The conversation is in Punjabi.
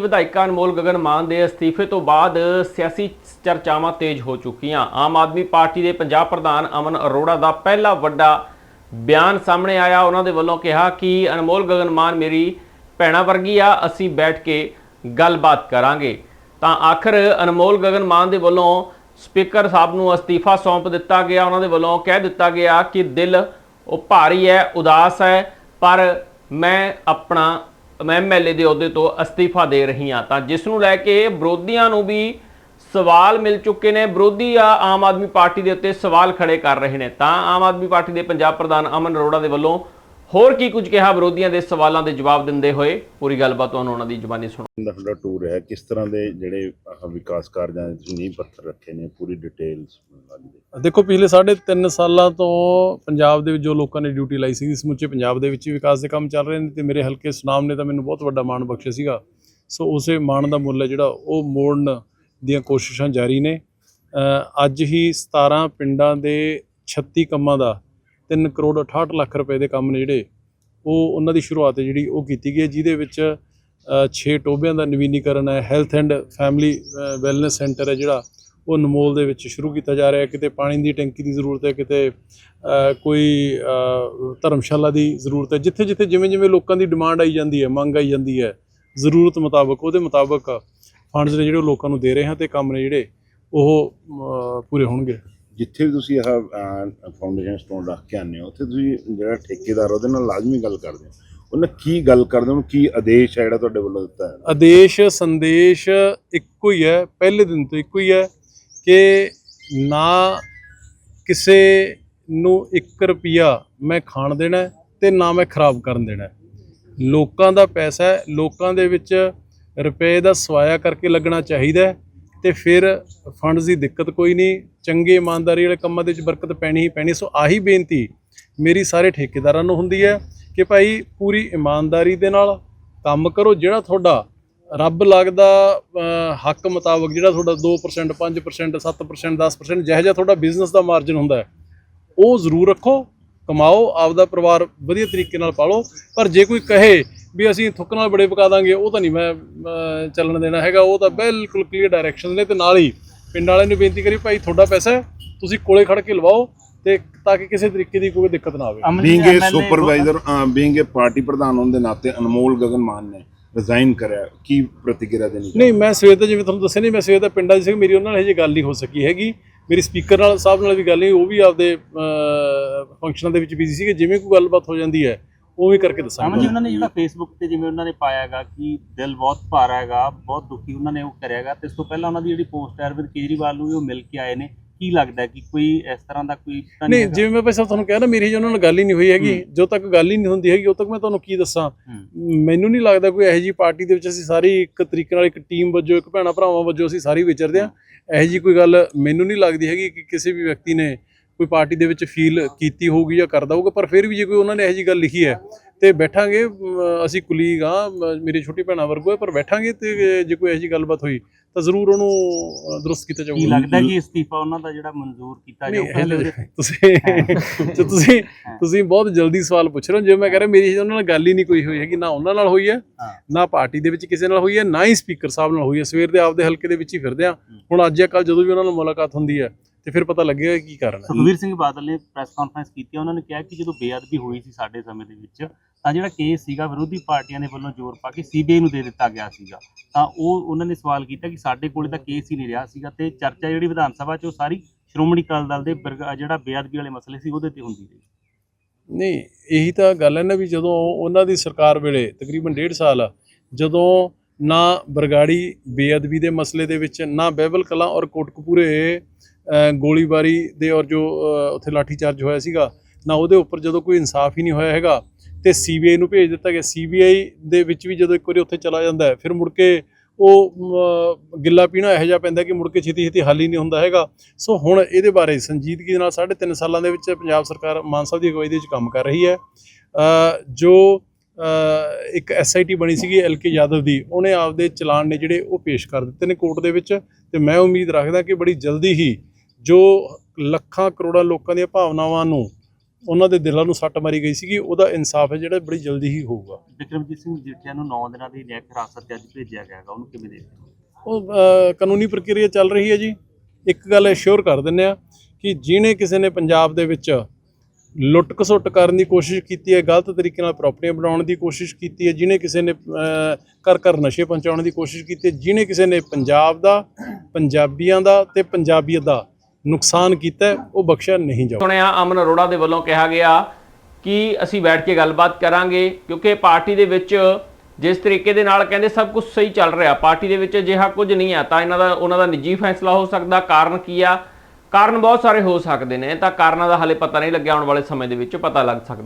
ਵਿਧਾਇਕਾ ਅਨਮੋਲ ਗਗਨ ਮਾਨ ਦੇ ਅਸਤੀਫੇ ਤੋਂ ਬਾਅਦ ਸਿਆਸੀ ਚਰਚਾਵਾਂ ਤੇਜ਼ ਹੋ ਚੁੱਕੀਆਂ। ਆਮ ਆਦਮੀ ਪਾਰਟੀ ਦੇ ਪੰਜਾਬ ਪ੍ਰਧਾਨ ਅਮਨ ਅਰੋੜਾ ਦਾ ਪਹਿਲਾ ਵੱਡਾ ਬਿਆਨ ਸਾਹਮਣੇ ਆਇਆ। ਉਹਨਾਂ ਦੇ ਵੱਲੋਂ ਕਿਹਾ ਕਿ, ਅਨਮੋਲ ਗਗਨ ਮਾਨ ਮੇਰੀ ਭੈਣਾ ਵਰਗੀ ਆ, ਅਸੀਂ ਬੈਠ ਕੇ ਗੱਲਬਾਤ ਕਰਾਂਗੇ। ਤਾਂ ਆਖਰ ਅਨਮੋਲ ਗਗਨ ਮਾਨ ਦੇ ਵੱਲੋਂ ਸਪੀਕਰ ਸਾਹਿਬ ਨੂੰ ਅਸਤੀਫਾ ਸੌਂਪ ਦਿੱਤਾ ਗਿਆ। ਉਹਨਾਂ ਦੇ ਵੱਲੋਂ ਕਹਿ ਦਿੱਤਾ ਗਿਆ ਕਿ ਦਿਲ ਉਹ ਭਾਰੀ ਹੈ, ਉਦਾਸ ਹੈ, ਪਰ ਮੈਂ ਆਪਣਾ ਐਮਐਲਏ ਦੇ ਅਹੁਦੇ ਤੋਂ ਅਸਤੀਫਾ ਦੇ ਰਹੀ ਹਾਂ ਤਾਂ ਜਿਸ ਨੂੰ ਲੈ ਕੇ ਵਿਰੋਧੀਆਂ ਨੂੰ ਵੀ ਸਵਾਲ ਮਿਲ ਚੁੱਕੇ ਨੇ। ਵਿਰੋਧੀ ਆ ਆਮ ਆਦਮੀ ਪਾਰਟੀ ਦੇ ਉੱਤੇ ਸਵਾਲ ਖੜੇ ਕਰ ਰਹੇ ਨੇ ਤਾਂ ਆਮ ਆਦਮੀ ਪਾਰਟੀ ਦੇ ਪੰਜਾਬ ਪ੍ਰਧਾਨ ਅਮਨ ਅਰੋੜਾ ਦੇ ਵੱਲੋਂ ਹੋਰ ਕੀ ਕੁਝ ਕਿਹਾ ਵਿਰੋਧੀਆਂ ਦੇ ਸਵਾਲਾਂ ਦੇ ਜਵਾਬ ਦਿੰਦੇ ਹੋਏ? ਪੂਰੀ ਗੱਲਬਾਤ ਤੁਹਾਨੂੰ ਉਹਨਾਂ ਦੀ ਜ਼ੁਬਾਨੀ ਸੁਣੋ ਦਾ ਤੁਹਾਡਾ ਟੂਰ ਹੈ। ਕਿਸ ਤਰ੍ਹਾਂ ਦੇ ਜਿਹੜੇ ਆਹ ਵਿਕਾਸ ਕਾਰਜਾਂ ਦੇ ਤੁਸੀਂ ਨੀਂਹ ਪੱਥਰ ਰੱਖੇ ਨੇ ਪੂਰੀ ਡਿਟੇਲਸ ਦੇਖੋ ਪਿਛਲੇ ਸਾਢੇ ਤਿੰਨ ਸਾਲਾਂ ਤੋਂ ਪੰਜਾਬ ਦੇ ਵਿੱਚ ਜੋ ਲੋਕਾਂ ਨੇ ਡਿਊਟੀ ਲਾਈ ਸੀ ਸਮੁੱਚੇ ਪੰਜਾਬ ਦੇ ਵਿੱਚ ਹੀ ਵਿਕਾਸ ਦੇ ਕੰਮ ਚੱਲ ਰਹੇ ਨੇ ਤੇ ਮੇਰੇ ਹਲਕੇ ਸੁਨਾਮ ਨੇ ਤਾਂ ਮੈਨੂੰ ਬਹੁਤ ਵੱਡਾ ਮਾਣ ਬਖਸ਼ਿਆ ਸੀਗਾ। ਸੋ ਉਸੇ ਮਾਣ ਦਾ ਮੁੱਲ ਹੈ ਜਿਹੜਾ ਉਹ ਮੋੜਨ ਦੀਆਂ ਕੋਸ਼ਿਸ਼ਾਂ ਜਾਰੀ ਨੇ। ਅ, ਅੱਜ ਹੀ 17 ਪਿੰਡਾਂ ਦੇ 36 ਕੰਮਾਂ ਦਾ 3 ਕਰੋੜ 68 ਲੱਖ ਰੁਪਏ ਦੇ ਕੰਮ ਨੇ ਜਿਹੜੇ, ਉਹ ਉਹਨਾਂ ਦੀ ਸ਼ੁਰੂਆਤ ਜਿਹੜੀ ਉਹ ਕੀਤੀ ਗਈ ਹੈ, ਜਿਹਦੇ ਵਿੱਚ 6 ਟੋਬਿਆਂ ਦਾ ਨਵੀਨੀਕਰਨ ਹੈ, health and family wellness centre ਹੈ ਜਿਹੜਾ, ਉਹ ਨਮੋਲ ਦੇ ਵਿੱਚ ਸ਼ੁਰੂ ਕੀਤਾ ਜਾ ਰਿਹਾ ਹੈ। ਕਿਤੇ ਪਾਣੀ ਦੀ ਟੈਂਕੀ ਦੀ ਜ਼ਰੂਰਤ ਹੈ, ਕਿਤੇ ਕੋਈ ਧਰਮਸ਼ਾਲਾ ਦੀ ਜ਼ਰੂਰਤ ਹੈ ਜਿੱਥੇ ਜਿੱਥੇ ਜਿਵੇਂ ਜਿਵੇਂ ਲੋਕਾਂ ਦੀ ਡਿਮਾਂਡ ਆਈ ਜਾਂਦੀ ਹੈ, ਮੰਗ ਆਈ ਜਾਂਦੀ ਹੈ, ਜ਼ਰੂਰਤ ਮੁਤਾਬਕ, ਉਹਦੇ ਮੁਤਾਬਕ ਫੰਡਸ ਨੇ ਜਿਹੜੇ ਉਹ ਲੋਕਾਂ ਨੂੰ ਦੇ ਰਹੇ ਹਾਂ ਤੇ ਕੰਮ ਨੇ ਜਿਹੜੇ, ਉਹ ਪੂਰੇ ਹੋਣਗੇ। ਜਿੱਥੇ ਵੀ ਤੁਸੀਂ ਆਹ ਫਾਊਂਡੇਸ਼ਨ ਸਟੋਨ ਰੱਖ ਕੇ ਆਉਂਦੇ ਹੋ, ਉੱਥੇ ਤੁਸੀਂ ਜਿਹੜਾ ਠੇਕੇਦਾਰ ਉਹਦੇ ਨਾਲ ਲਾਜ਼ਮੀ ਗੱਲ ਕਰਦੇ ਹੋ। ਉਹਨਾਂ ਕੀ ਗੱਲ ਕਰਦੇ, ਉਹਨੂੰ ਕੀ ਆਦੇਸ਼ ਹੈ ਜਿਹੜਾ ਤੁਹਾਡੇ ਵੱਲੋਂ ਦਿੱਤਾ ਹੈ? ਆਦੇਸ਼, ਸੰਦੇਸ਼ ਇੱਕੋ ਹੀ ਹੈ, ਪਹਿਲੇ ਦਿਨ ਤੋਂ ਇੱਕੋ ਹੀ ਹੈ ਕਿ ਨਾ ਕਿਸੇ ਨੂੰ 1 ਰੁਪਿਆ ਮੈਂ ਖਾਣ ਦੇਣਾ ਹੈ ਤੇ ਨਾ ਮੈਂ ਖਰਾਬ ਕਰਨ ਦੇਣਾ ਲੋਕਾਂ ਦਾ ਪੈਸਾ ਹੈ, ਲੋਕਾਂ ਦੇ ਵਿੱਚ ਰੁਪਏ ਦਾ ਸਵਾਇਆ ਕਰਕੇ ਲੱਗਣਾ ਚਾਹੀਦਾ ਤੇ ਫਿਰ ਫੰਡਸ ਦੀ ਦਿੱਕਤ ਕੋਈ ਨਹੀਂ, ਚੰਗੇ ਇਮਾਨਦਾਰੀ ਵਾਲੇ ਕੰਮਾਂ ਦੇ ਵਿੱਚ ਬਰਕਤ ਪੈਣੀ ਹੀ ਪੈਣੀ। ਸੋ ਆਹੀ ਬੇਨਤੀ ਮੇਰੀ ਸਾਰੇ ਠੇਕੇਦਾਰਾਂ ਨੂੰ ਹੁੰਦੀ ਹੈ ਕਿ ਭਾਈ ਪੂਰੀ ਇਮਾਨਦਾਰੀ ਦੇ ਨਾਲ ਕੰਮ ਕਰੋ, ਜਿਹੜਾ ਤੁਹਾਡਾ ਰੱਬ ਲੱਗਦਾ ਹੱਕ ਮੁਤਾਬਕ ਜਿਹੜਾ ਤੁਹਾਡਾ 2% 5% 7% 10% ਜਿਹੋ ਜਿਹਾ ਤੁਹਾਡਾ ਬਿਜ਼ਨਸ ਦਾ ਮਾਰਜਨ ਹੁੰਦਾ ਹੈ, ਉਹ ਜ਼ਰੂਰ ਰੱਖੋ, ਕਮਾਓ, ਆਪਦਾ ਪਰਿਵਾਰ ਵਧੀਆ ਤਰੀਕੇ ਨਾਲ ਪਾਲੋ। ਪਰ ਜੇ ਕੋਈ ਕਹੇ ਵੀ ਅਸੀਂ ਥੁੱਕ ਨਾਲ ਬੜੇ ਪਕਾ ਦਾਂਗੇ ਉਹ ਤਾਂ ਨਹੀਂ ਮੈਂ ਚੱਲਣ ਦੇਣਾ ਹੈਗਾ ਉਹ ਤਾਂ ਬਿਲਕੁਲ ਕਲੀਅਰ ਡਾਇਰੈਕਸ਼ਨ ਨੇ ਤੇ ਨਾਲ ਹੀ ਪਿੰਡ ਵਾਲਿਆਂ ਨੂੰ ਬੇਨਤੀ ਕਰੀ ਭਾਈ ਤੁਹਾਡਾ ਪੈਸਾ ਤੁਸੀਂ ਕੋਲੇ ਖੜ ਕੇ ਲਵਾਓ ਤੇ ਤਾਂ ਕਿ ਕਿਸੇ ਤਰੀਕੇ ਦੀ ਕੋਈ ਦਿੱਕਤ ਨਾ ਆਵੇ। Being a supervisor being a party ਪ੍ਰਧਾਨ ਹੋਣ ਦੇ ਨਾਤੇ ਅਨਮੋਲ ਗਗਨ ਮਾਨ ਨੇ ਰਿਜ਼ਾਈਨ ਕਰਿਆ। ਕੀ ਪ੍ਰਤੀਕਿਰਿਆ ਦੇਣੀ ਨਹੀਂ ਮੈਂ ਸਵੇਰ ਦਾ ਜਿਵੇਂ ਤੁਹਾਨੂੰ ਦੱਸਿਆ ਨਹੀਂ ਮੈਂ ਸਵੇਰ ਦਾ ਪਿੰਡਾਂ 'ਚ ਸੀ ਮੇਰੀ ਉਹਨਾਂ ਨਾਲ ਹਜੇ ਗੱਲ ਨਹੀਂ ਹੋ ਸਕੀ ਹੈਗੀ। ਮੇਰੀ ਸਪੀਕਰ ਨਾਲ ਸਾਹਿਬ ਨਾਲ ਵੀ ਗੱਲ ਨਹੀਂ ਉਹ ਵੀ ਆਪਦੇ ਫੰਕਸ਼ਨਾਂ ਦੇ ਵਿੱਚ ਬਿਜ਼ੀ ਸੀਗੇ ਜਿਵੇਂ ਕੋਈ ਗੱਲਬਾਤ ਹੋ ਜਾਂਦੀ ਹੈ ਉਹ ਵੀ ਕਰਕੇ ਅਮਨ ਜੀ ਦੱਸਾਂਗੇ ਉਹਨਾਂ ਨੇ ਜਿਹੜਾ ਫੇਸਬੁੱਕ ਤੇ ਜਿਵੇਂ ਉਹਨਾਂ ਨੇ ਪਾਇਆ ਹੈਗਾ ਕਿ ਦਿਲ ਬਹੁਤ ਭਾਰਾ ਹੈਗਾ ਬਹੁਤ ਦੁਖੀ ਉਹਨਾਂ ਨੇ ਉਹ ਕਰਿਆ ਹੈਗਾ ਤੇ ਇਸ ਤੋਂ ਪਹਿਲਾਂ ਉਹਨਾਂ ਦੀ ਜਿਹੜੀ ਪੋਸਟ ਹੈ ਅਰਵਿੰਦ ਕੇਜਰੀਵਾਲ ਨੂੰ ਵੀ ਉਹ ਮਿਲ ਕੇ ਆਏ ਨੇ। ਕੀ ਲੱਗਦਾ ਕਿ ਕੋਈ ਇਸ ਤਰ੍ਹਾਂ ਦਾ ਕੋਈ ਨਹੀਂ? ਜਿਵੇਂ ਮੈਂ ਸਾਹਿਬ ਤੁਹਾਨੂੰ ਕਿਹਾ ਨਾ ਮੇਰੀ ਜੀ ਉਹਨਾਂ ਨਾਲ ਗੱਲ ਹੀ ਨਹੀਂ ਹੋਈ ਹੈਗੀ। ਜਦੋਂ ਤੱਕ ਗੱਲ ਹੀ ਨਹੀਂ ਹੁੰਦੀ ਹੈਗੀ ਉਦੋਂ ਤੱਕ ਮੈਂ ਤੁਹਾਨੂੰ ਕੀ ਦੱਸਾਂ। ਮੈਨੂੰ ਨਹੀਂ ਲੱਗਦਾ ਕੋਈ ਇਹੋ ਜੀ ਪਾਰਟੀ ਦੇ ਵਿੱਚ ਅਸੀਂ ਸਾਰੀ ਇੱਕ ਤਰੀਕੇ ਨਾਲ ਇੱਕ ਟੀਮ ਵਜੋਂ ਇੱਕ ਭੈਣਾ ਭਰਾਵਾਂ ਵਜੋਂ ਅਸੀਂ ਸਾਰੀ ਵਿਚਰਦੇ ਆ ਇਹੋ ਜੀ ਕੋਈ ਗੱਲ ਮੈਨੂੰ ਨਹੀਂ ਲੱਗਦੀ ਹੈਗੀ ਕਿ ਕਿਸੇ ਵੀ ਵਿਅਕਤੀ ਨੇ ਕੋਈ ਪਾਰਟੀ ਦੇ ਵਿੱਚ ਫੀਲ ਕੀਤੀ ਹੋਊਗੀ ਜਾਂ ਕਰਦਾ ਹੋਊਗਾ ਪਰ ਫਿਰ ਵੀ ਜੇ ਕੋਈ ਉਹਨਾਂ ਨੇ ਇਹੋ ਜੀ ਗੱਲ ਲਿਖੀ ਹੈ ਤੇ ਬੈਠਾਂਗੇ ਅਸੀਂ ਕੁਲੀਗ ਆ ਮੇਰੀ ਛੋਟੀ ਭੈਣਾ ਵਰਗੋ ਹੈ ਪਰ ਬੈਠਾਂਗੇ ਤੇ ਜੇ ਕੋਈ ਇਹੋ ਜੀ ਗੱਲਬਾਤ ਹੋਈ ਤਾਂ ਜ਼ਰੂਰ ਉਹਨੂੰ ਦਰੁਸਤ ਕੀਤਾ ਕੀ ਜਾਊਗਾ ਲੱਗਦਾ ਕਿ ਇਸਤੀਫਾ ਉਹਨਾਂ ਦਾ ਜਿਹੜਾ ਮਨਜ਼ੂਰ ਕੀਤਾ ਨਹੀਂ ਜਾਊ ਪਹਿਲੇ ਹਲੇ ਉਹਦੇ ਤੁਸੀਂ ਜੇ ਤੁਸੀਂ ਤੁਸੀਂ ਬਹੁਤ ਜਲਦੀ ਸਵਾਲ ਪੁੱਛ ਰਹੇ ਹੋ ਜੇ ਮੈਂ ਕਹ ਰਿਹਾ ਮੇਰੀ ਉਹਨਾਂ ਨਾਲ ਗੱਲ ਹੀ ਨਹੀਂ ਕੋਈ ਹੋਈ ਹੈਗੀ ਨਾ ਉਹਨਾਂ ਨਾਲ ਹੋਈ ਹੈ ਹਾਂ। ਨਾ ਪਾਰਟੀ ਦੇ ਵਿੱਚ ਕਿਸੇ ਨਾਲ ਹੋਈ ਹੈ ਨਾ ਹੀ ਸਪੀਕਰ ਸਾਹਿਬ ਨਾਲ ਹੋਈ ਹੈ। ਸਵੇਰ ਦੇ ਆਪਦੇ ਹਲਕੇ ਦੇ ਵਿੱਚ ਹੀ ਫਿਰਦੇ ਆ ਹੁਣ ਅੱਜ ਜਾਂ ਕੱਲ ਜਦੋਂ ਵੀ ਉਹਨਾਂ ਨਾਲ ਮੁਲਾਕਾਤ ਹੁੰਦੀ ਹੈ ਤੇ ਫਿਰ ਪਤਾ ਲੱਗੇਗਾ ਕੀ ਕਾਰਨ ਹੈ। ਸੁਖਵੀਰ ਸਿੰਘ ਬਾਦਲ ਨੇ ਪ੍ਰੈਸ ਕਾਨਫਰੰਸ ਕੀਤੀ ਉਹਨਾਂ ਨੇ ਕਿਹਾ ਕਿ ਜਦੋਂ ਬੇਅਦਬੀ ਹੋਈ ਸੀ ਸਾਡੇ ਸਮੇਂ ਦੇ ਵਿੱਚ ਤਾਂ ਜਿਹੜਾ ਕੇਸ ਸੀਗਾ ਵਿਰੋਧੀ ਪਾਰਟੀਆਂ ਦੇ ਵੱਲੋਂ ਜ਼ੋਰ ਪਾ ਕੇ ਸੀਬੀਆਈ ਨੂੰ ਦੇ ਦਿੱਤਾ ਗਿਆ ਸੀਗਾ। ਤਾਂ ਉਹ ਉਹਨਾਂ ਨੇ ਸਵਾਲ ਕੀਤਾ ਕਿ ਸਾਡੇ ਕੋਲੇ ਤਾਂ ਕੇਸ ਹੀ ਨਹੀਂ ਰਿਹਾ ਸੀਗਾ ਤੇ ਚਰਚਾ ਜਿਹੜੀ ਵਿਧਾਨ ਸਭਾ 'ਚ ਉਹ ਸਾਰੀ ਸ਼੍ਰੋਮਣੀ ਅਕਾਲੀ ਦਲ ਦੇ ਜਿਹੜਾ ਬੇਅਦਬੀ ਵਾਲੇ ਮਸਲੇ ਸੀ ਉਹਦੇ ਤੇ ਹੁੰਦੀ ਰਹੀ। ਨਹੀਂ ਇਹੀ ਤਾਂ ਗੱਲ ਹੈ ਨਾ ਵੀ ਜਦੋਂ ਉਹਨਾਂ ਦੀ ਸਰਕਾਰ ਵੇਲੇ ਤਕਰੀਬਨ ਡੇਢ ਸਾਲ ਜਦੋਂ ਨਾ ਬਰਗਾੜੀ ਬੇਅਦਬੀ ਦੇ ਮਸਲੇ ਦੇ ਵਿੱਚ ਨਾ ਬਹਿਬਲ ਕਲਾਂ ਔਰ ਕੋਟਕਪੂਰੇ ਗੋਲੀਬਾਰੀ ਦੇ ਔਰ ਜੋ ਉੱਥੇ ਲਾਠੀਚਾਰਜ ਹੋਇਆ ਸੀਗਾ ਨਾ ਉਹਦੇ ਉੱਪਰ ਜਦੋਂ ਕੋਈ ਇਨਸਾਫ ਹੀ ਨਹੀਂ ਹੋਇਆ ਹੈਗਾ ਤੇ ਸੀਬੀਆਈ ਨੂੰ ਭੇਜ ਦਿੱਤਾ ਗਿਆ। ਸੀਬੀਆਈ ਦੇ ਵਿੱਚ ਵੀ ਜਦੋਂ ਇੱਕ ਵਾਰੀ ਉੱਥੇ ਚਲਾ ਜਾਂਦਾ ਹੈ ਫਿਰ ਮੁੜ ਕੇ ਉਹ ਗਿੱਲਾ ਪੀਣਾ ਇਹੋ ਜਿਹਾ ਪੈਂਦਾ ਕਿ ਮੁੜ ਕੇ ਛੇਤੀ ਛੇਤੀ ਹੱਲ ਹੀ ਨਹੀਂ ਹੁੰਦਾ ਹੈਗਾ। ਸੋ ਹੁਣ ਇਹਦੇ ਬਾਰੇ ਸੰਜੀਦਗੀ ਦੇ ਨਾਲ ਸਾਢੇ ਤਿੰਨ ਸਾਲਾਂ ਦੇ ਵਿੱਚ ਪੰਜਾਬ ਸਰਕਾਰ ਮਾਨ ਸਾਹਿਬ ਦੀ ਅਗਵਾਈ ਦੇ ਵਿੱਚ ਕੰਮ ਕਰ ਰਹੀ ਹੈ। ਅ, ਜੋ ਅ, ਇੱਕ ਐਸਆਈਟੀ ਬਣੀ ਸੀਗੀ ਐਲਕੇ ਯਾਦਵ ਦੀ ਉਹਨੇ ਆਪਦੇ ਚਲਾਨ ਨੇ ਜਿਹੜੇ ਉਹ ਪੇਸ਼ ਕਰ ਦਿੱਤੇ ਨੇ ਕੋਰਟ ਦੇ ਵਿੱਚ ਤੇ ਮੈਂ ਉਮੀਦ ਰੱਖਦਾ ਕਿ ਬੜੀ ਜਲਦੀ ਹੀ ਜੋ ਲੱਖਾਂ ਕਰੋੜਾਂ ਲੋਕਾਂ ਦੀਆਂ ਭਾਵਨਾਵਾਂ ਨੂੰ ਉਹਨਾਂ ਦੇ ਦਿਲਾਂ ਨੂੰ ਸੱਟ ਮਾਰੀ ਗਈ ਸੀਗੀ ਉਹਦਾ ਇਨਸਾਫ ਹੈ ਜਿਹੜਾ ਬੜੀ ਜਲਦੀ ਹੀ ਹੋਊਗਾ। ਵਿਕਰਮਜੀਤ ਸਿੰਘ ਮਜੀਠੀਆ ਨੂੰ 9 ਦਿਨਾਂ ਦੀ ਨਿਆਂ ਹਿਰਾਸਤ ਤੇ ਅੱਜ ਭੇਜਿਆ ਗਿਆ ਹੈਗਾ ਉਹਨੂੰ ਕਿਵੇਂ ਦੇਖਦੇ ਉਹ ਕਾਨੂੰਨੀ ਪ੍ਰਕਿਰਿਆ ਚੱਲ ਰਹੀ ਹੈ ਜੀ। ਇੱਕ ਗੱਲ ਐਸ਼ੋਰ ਕਰ ਦਿੰਦੇ ਆ ਕਿ ਜਿਹਨੇ ਕਿਸੇ ਨੇ ਪੰਜਾਬ ਦੇ ਵਿੱਚ ਲੁੱਟ ਖਸੁੱਟ ਕਰਨ ਦੀ ਕੋਸ਼ਿਸ਼ ਕੀਤੀ ਹੈ ਗਲਤ ਤਰੀਕੇ ਨਾਲ ਪ੍ਰਾਪਰਟੀਆਂ ਬਣਾਉਣ ਦੀ ਕੋਸ਼ਿਸ਼ ਕੀਤੀ ਹੈ ਜਿਹਨੇ ਕਿਸੇ ਨੇ ਘਰ ਘਰ ਨਸ਼ੇ ਪਹੁੰਚਾਉਣ ਦੀ ਕੋਸ਼ਿਸ਼ ਕੀਤੀ ਹੈ ਜਿਹਨੇ ਕਿਸੇ ਨੇ ਪੰਜਾਬ ਦਾ ਪੰਜਾਬੀਆਂ ਦਾ ਤੇ ਪੰਜਾਬੀਅਤ ਦਾ ਨੁਕਸਾਨ ਕੀਤਾ, ਉਹ ਬਖਸ਼ਿਆ ਨਹੀਂ ਜਾਊਗਾ ਸੁਣਿਆ ਅਮਨ ਅਰੋੜਾ ਦੇ ਵੱਲੋਂ ਕਿਹਾ ਗਿਆ ਕਿ ਅਸੀਂ ਬੈਠ ਕੇ ਗੱਲਬਾਤ ਕਰਾਂਗੇ, ਕਿਉਂਕਿ ਪਾਰਟੀ ਦੇ ਵਿੱਚ ਜਿਸ ਤਰੀਕੇ ਦੇ ਨਾਲ ਕਹਿੰਦੇ ਸਭ ਕੁਝ ਸਹੀ ਚੱਲ ਰਿਹਾ, ਪਾਰਟੀ ਦੇ ਵਿੱਚ ਅਜਿਹਾ ਕੁਝ ਨਹੀਂ ਆ, ਤਾਂ ਇਹਨਾਂ ਦਾ, ਉਹਨਾਂ ਦਾ ਨਿੱਜੀ ਫੈਸਲਾ ਹੋ ਸਕਦਾ, ਕਾਰਨ ਕੀ ਆ? ਕਾਰਨ ਬਹੁਤ ਸਾਰੇ ਹੋ ਸਕਦੇ ਨੇ, ਤਾਂ ਕਾਰਨਾਂ ਦਾ ਹਾਲੇ ਪਤਾ ਨਹੀਂ ਲੱਗਿਆ, ਆਉਣ ਵਾਲੇ ਸਮੇਂ ਦੇ ਵਿੱਚ ਪਤਾ ਲੱਗ ਸਕਦਾ।